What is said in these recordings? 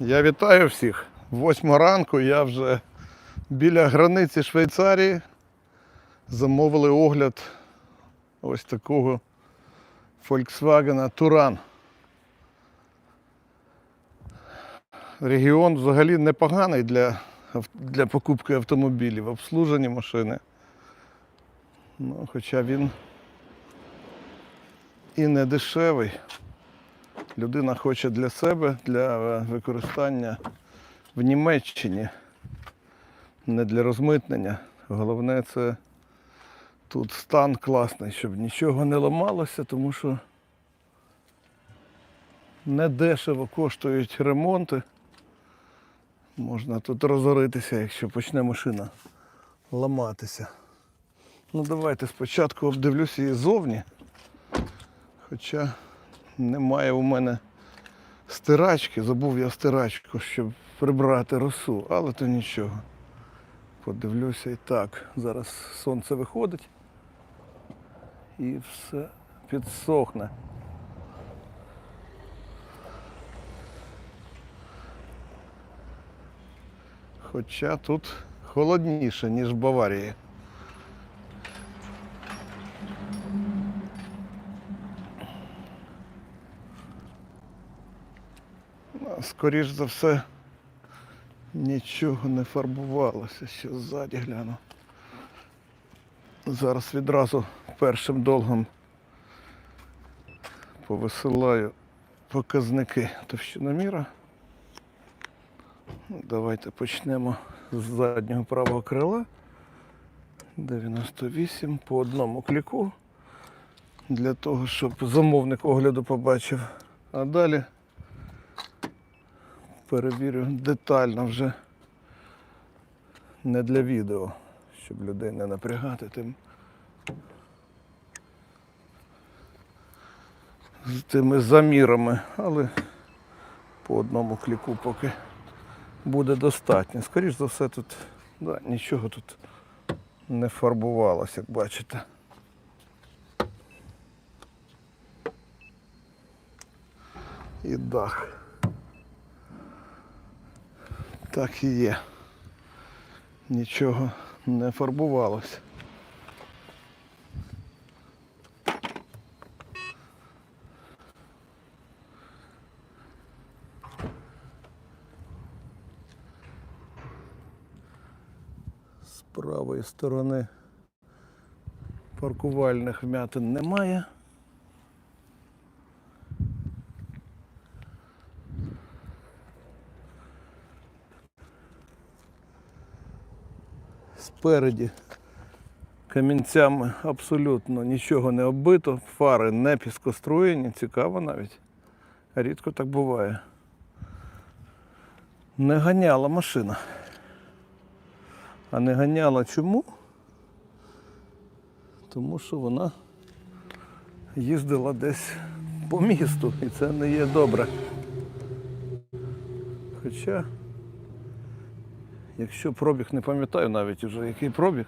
Я вітаю всіх. Восьма ранку я вже біля границі Швейцарії. Замовили огляд ось такого Volkswagen Туран. Регіон взагалі непоганий для, для покупки автомобілів, обслужені машини. Ну, хоча він і не дешевий. Людина хоче для себе, для е, використання в Німеччині, не для розмитнення. Головне це тут стан класний, щоб нічого не ламалося, тому що недешево коштують ремонти. Можна тут розоритися, якщо почне машина ламатися. Ну давайте спочатку обдивлюся її ззовні. Хоча немає у мене стирачки, забув я стирачку, щоб прибрати росу, але то нічого. Подивлюся і так. Зараз сонце виходить і все підсохне. Хоча тут холодніше, ніж в Баварії. Скоріш за все, нічого не фарбувалося, що ззаді гляну. Зараз відразу першим долгом повисилаю показники товщиноміра. Ну, Давайте почнемо з заднього правого крила. 98 по одному кліку. Для того, щоб замовник огляду побачив. А далі перевірю детально вже не для відео, щоб людей не напрягати тим. З тими замірами, але по одному кліку поки буде достатньо. Скоріш за все тут да, нічого тут не фарбувалося, як бачите. І дах. Так і є. Нічого не фарбувалося. З правої сторони паркувальних вмятин немає. Спереді камінцями абсолютно нічого не оббито, фари не піскоструєні, цікаво навіть. Рідко так буває. Не ганяла машина. А не ганяла чому? Тому що вона їздила десь по місту, і це не є добре. Хоча, якщо пробіг не пам'ятаю навіть уже який пробіг.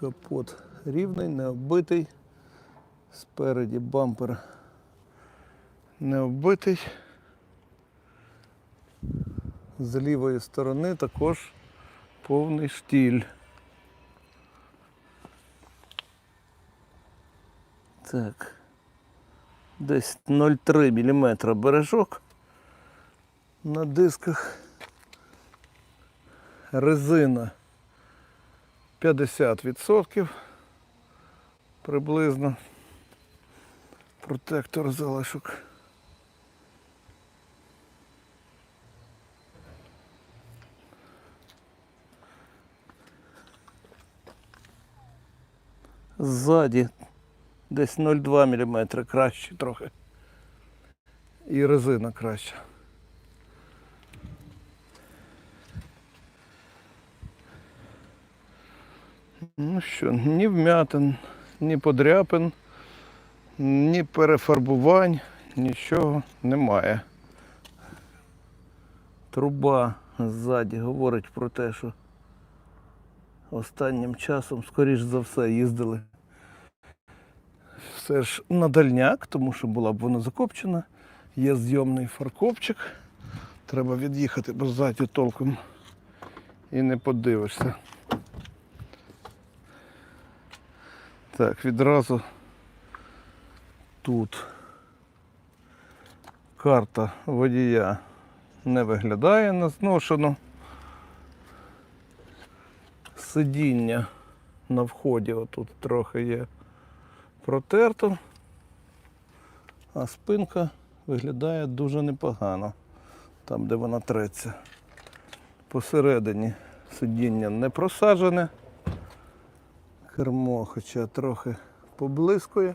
Капот рівний, не оббитий. Спереді бампер не оббитий. З лівої сторони також повний штіль. Так. Десь 0,3 мм бережок на дисках. Резина 50% приблизно. Протектор залишок. Ззаді десь 0,2 мм краще трохи. І резина краща. Ну що, ні вмятин, ні подряпин, ні перефарбувань, нічого немає. Труба ззаді говорить про те, що останнім часом, скоріш за все, їздили Це ж на дальняк, тому що була б вона закопчена. Є зйомний фаркопчик. Треба від'їхати, бо ззаді толком і не подивишся. Так, відразу тут карта водія не виглядає на зношену. Сидіння на вході отут трохи є протерто, а спинка виглядає дуже непогано, там де вона треться. Посередині сидіння не просаджене. Кермо, хоча трохи поблискує.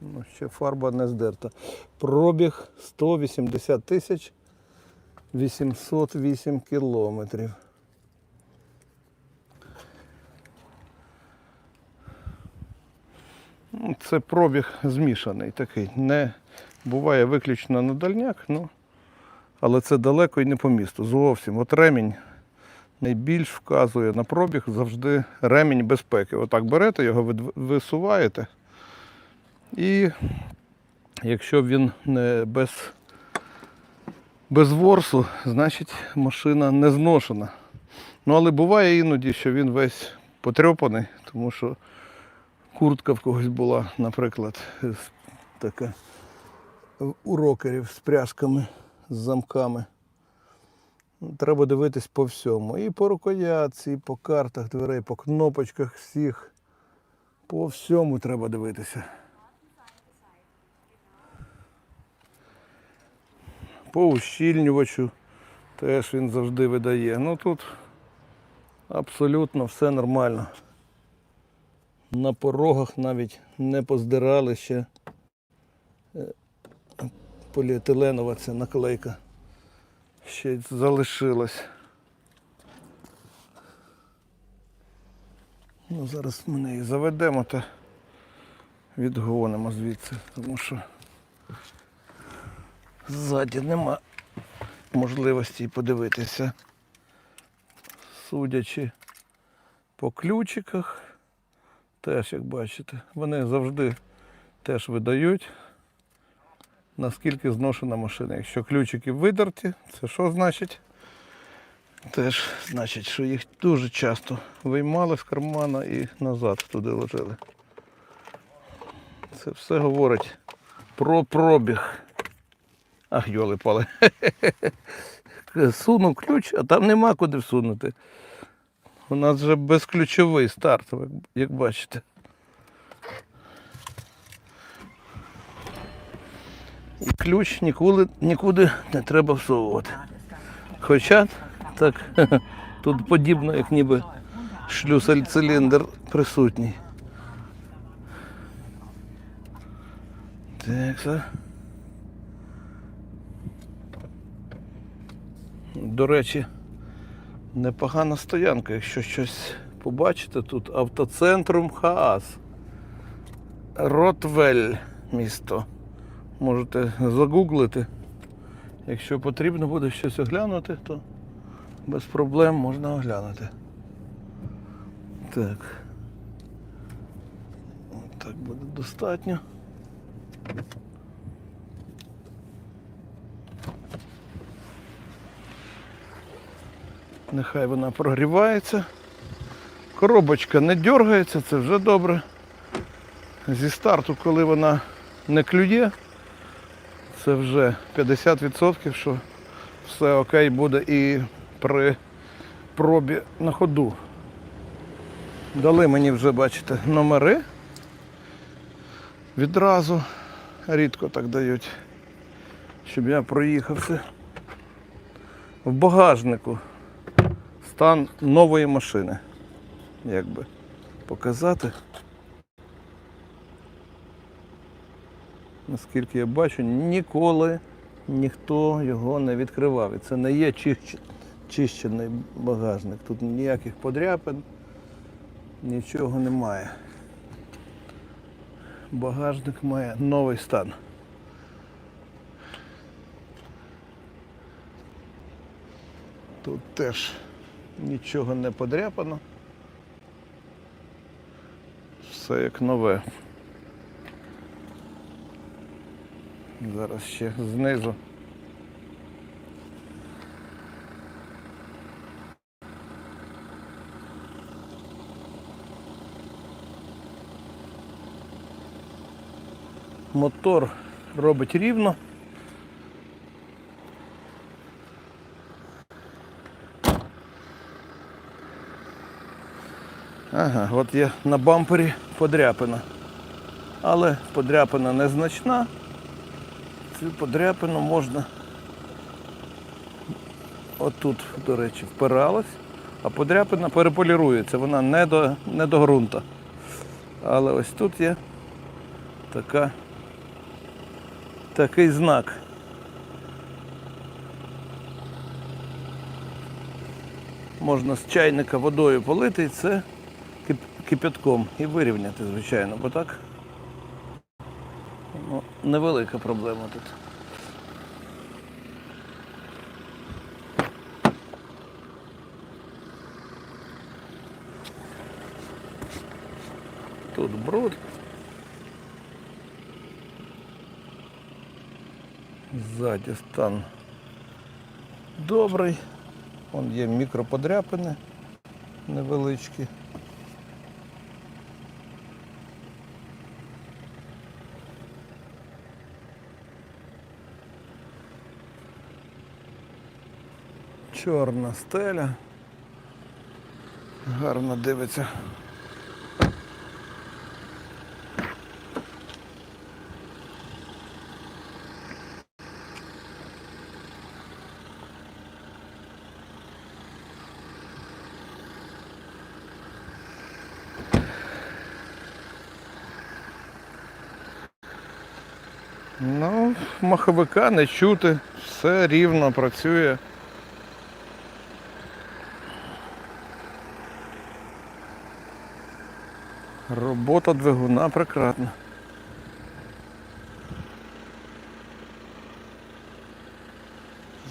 Ну, ще фарба не здерта. Пробіг 180 тисяч 808 кілометрів. Це пробіг змішаний такий. Не буває виключно на дальняк, ну, але це далеко і не по місту. Зовсім. От ремінь найбільш вказує на пробіг завжди ремінь безпеки. Отак берете його, висуваєте. І якщо він не без, без ворсу, значить машина не зношена. Ну, але буває іноді, що він весь потрьопаний, тому що куртка в когось була, наприклад, така у рокерів з пряжками, з замками. Треба дивитись по всьому. І по рукоятці, і по картах дверей, по кнопочках всіх. По всьому треба дивитися. По ущільнювачу теж він завжди видає. Ну тут абсолютно все нормально. На порогах навіть не поздирали ще е, поліетиленова ця наклейка. Ще залишилась. Ну, зараз ми неї заведемо та відгонимо звідси, тому що ззаді нема можливості подивитися. Судячи по ключиках, теж, як бачите, вони завжди теж видають, наскільки зношена машина. Якщо ключики видерті, це що значить? Теж значить, що їх дуже часто виймали з кармана і назад туди ложили. Це все говорить про пробіг. Ах, йоли пали. Сунув ключ, а там нема куди всунути. У нас вже безключовий старт, як бачите. І ключ ніколи, нікуди не треба всовувати. Хоча так, тут подібно, як ніби шлюсель-циліндр присутній. Так, все. До речі, непогана стоянка, якщо щось побачите, тут автоцентрум Хаас. Ротвель місто. Можете загуглити. Якщо потрібно буде щось оглянути, то без проблем можна оглянути. Так. Так буде достатньо. Нехай вона прогрівається. Коробочка не дергається, це вже добре. Зі старту, коли вона не клює, це вже 50%, що все окей буде і при пробі на ходу. Дали мені вже, бачите, номери. Відразу рідко так дають, щоб я проїхався. В багажнику стан нової машини. Як би показати. Наскільки я бачу, ніколи ніхто його не відкривав. І це не є чищений багажник. Тут ніяких подряпин, нічого немає. Багажник має новий стан. Тут теж нічого не подряпано. Все як нове. Зараз ще знизу. Мотор робить рівно. Ага, от є на бампері подряпина. Але подряпина незначна. Цю подряпину можна отут, до речі, впиралась, а подряпина переполірується, вона не до, не до ґрунта. Але ось тут є така, такий знак. Можна з чайника водою полити і це кипятком і вирівняти, звичайно, бо так ну, невелика проблема тут. Тут бруд. Ззаді стан добрий. Вон є мікроподряпини невеличкі. Чорна стеля. Гарно дивиться. Ну, маховика не чути, все рівно працює. Робота двигуна прекрасна.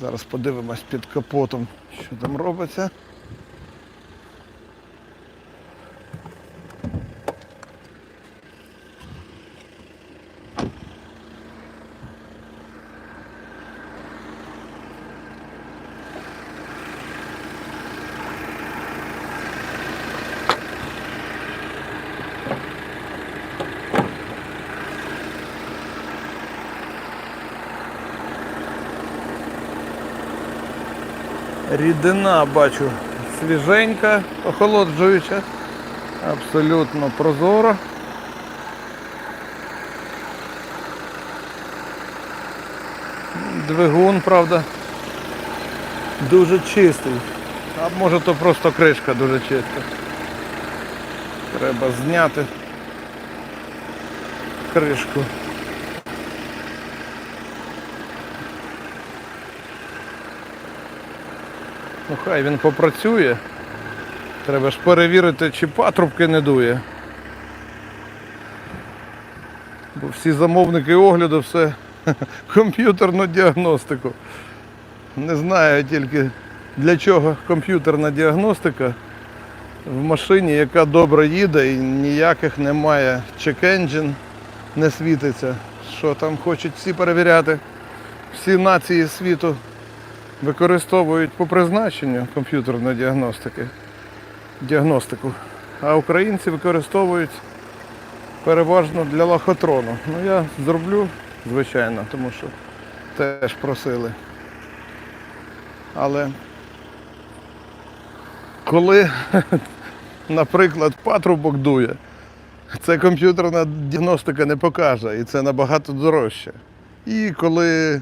Зараз подивимось під капотом, що там робиться. Рідина бачу свіженька, охолоджуюча, абсолютно прозора. Двигун, правда, дуже чистий. А може то просто кришка дуже чиста. Треба зняти кришку. Ну хай він попрацює. Треба ж перевірити, чи патрубки не дує. Бо всі замовники огляду все комп'ютерну діагностику. Не знаю тільки для чого комп'ютерна діагностика в машині, яка добре їде і ніяких немає чек-енджин, не світиться. Що там хочуть всі перевіряти. Всі нації світу використовують по призначенню комп'ютерної діагностики, діагностику, а українці використовують переважно для лохотрону. Ну я зроблю, звичайно, тому що теж просили. Але коли, наприклад, патрубок дує, це комп'ютерна діагностика не покаже, і це набагато дорожче. І коли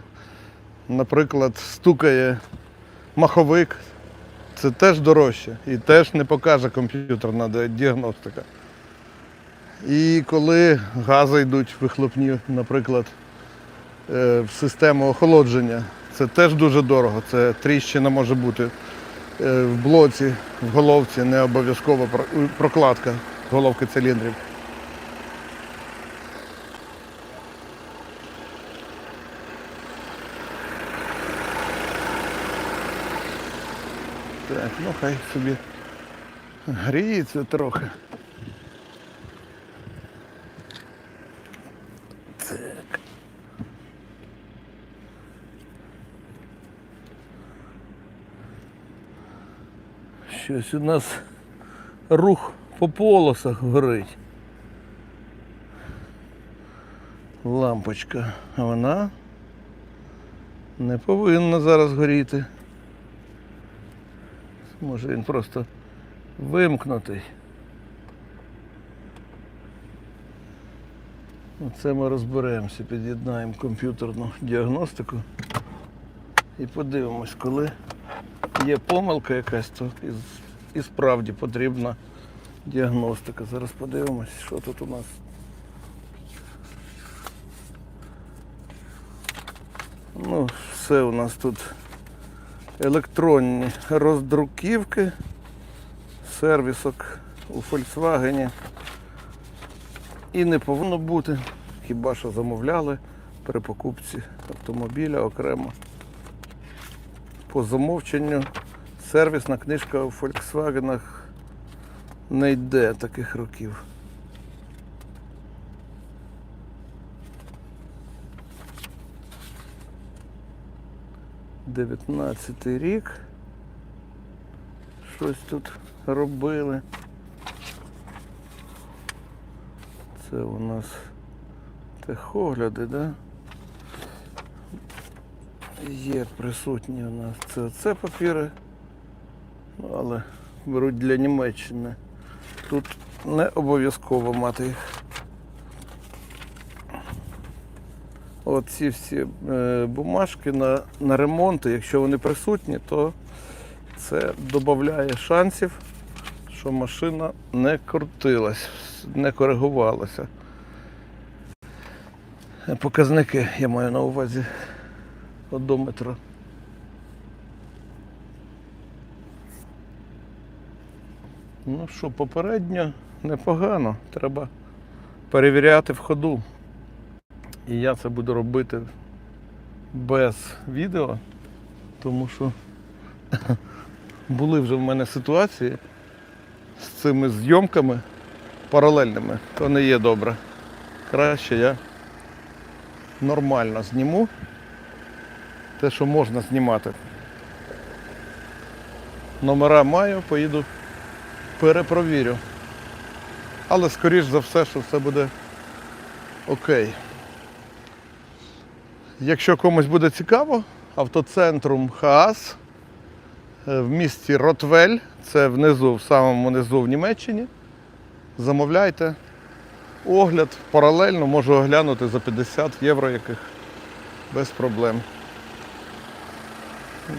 наприклад, стукає маховик, це теж дорожче і теж не покаже комп'ютерна діагностика. І коли гази йдуть вихлопні, наприклад, е, в систему охолодження, це теж дуже дорого. Це тріщина може бути е, в блоці, в головці, не обов'язково прокладка головки циліндрів. ну хай собі гріється трохи. Так. Щось у нас рух по полосах горить. Лампочка, а вона не повинна зараз горіти. Може він просто вимкнутий. Оце ми розберемося, під'єднаємо комп'ютерну діагностику і подивимось, коли є помилка якась, то і, справді потрібна діагностика. Зараз подивимось, що тут у нас. Ну, все у нас тут електронні роздруківки, сервісок у Volkswagen. І не повинно бути, хіба що замовляли при покупці автомобіля окремо. По замовченню сервісна книжка у Volkswagen не йде таких років. Дев'ятнадцятий рік. Щось тут робили. Це у нас техогляди, да? Є присутні у нас це оце папіри, ну, але беруть для Німеччини. Тут не обов'язково мати їх. От ці всі е, бумажки на, на ремонти, якщо вони присутні, то це додає шансів, що машина не крутилась, не коригувалася. Показники я маю на увазі одометра. Ну що, попередньо непогано. Треба перевіряти в ходу. І я це буду робити без відео, тому що були вже в мене ситуації з цими зйомками паралельними, то не є добре. Краще я нормально зніму те, що можна знімати. Номера маю, поїду перепровірю. Але скоріш за все, що все буде окей. Якщо комусь буде цікаво, автоцентрум Хаас в місті Ротвель, це внизу, в самому низу в Німеччині. Замовляйте. Огляд паралельно можу оглянути за 50 євро яких без проблем.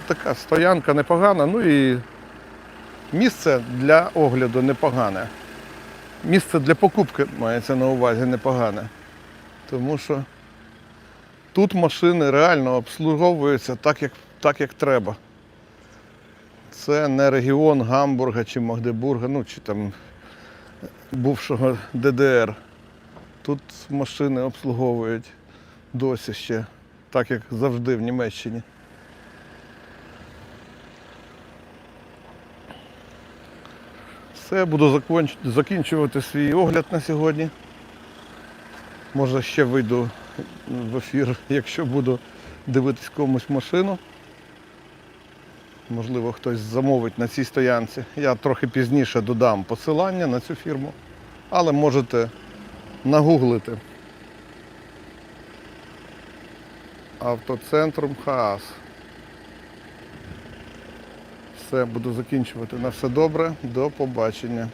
Така стоянка непогана, ну і місце для огляду непогане. Місце для покупки мається на увазі непогане. Тому що тут машини реально обслуговуються так, як, так, як треба. Це не регіон Гамбурга чи Магдебурга, ну чи там бувшого ДДР. Тут машини обслуговують досі ще, так як завжди в Німеччині. Все, буду закінчувати свій огляд на сьогодні. Може ще вийду в ефір, якщо буду дивитись комусь машину. Можливо, хтось замовить на цій стоянці. Я трохи пізніше додам посилання на цю фірму, але можете нагуглити. Автоцентром Хаас. Все, буду закінчувати. На все добре. До побачення.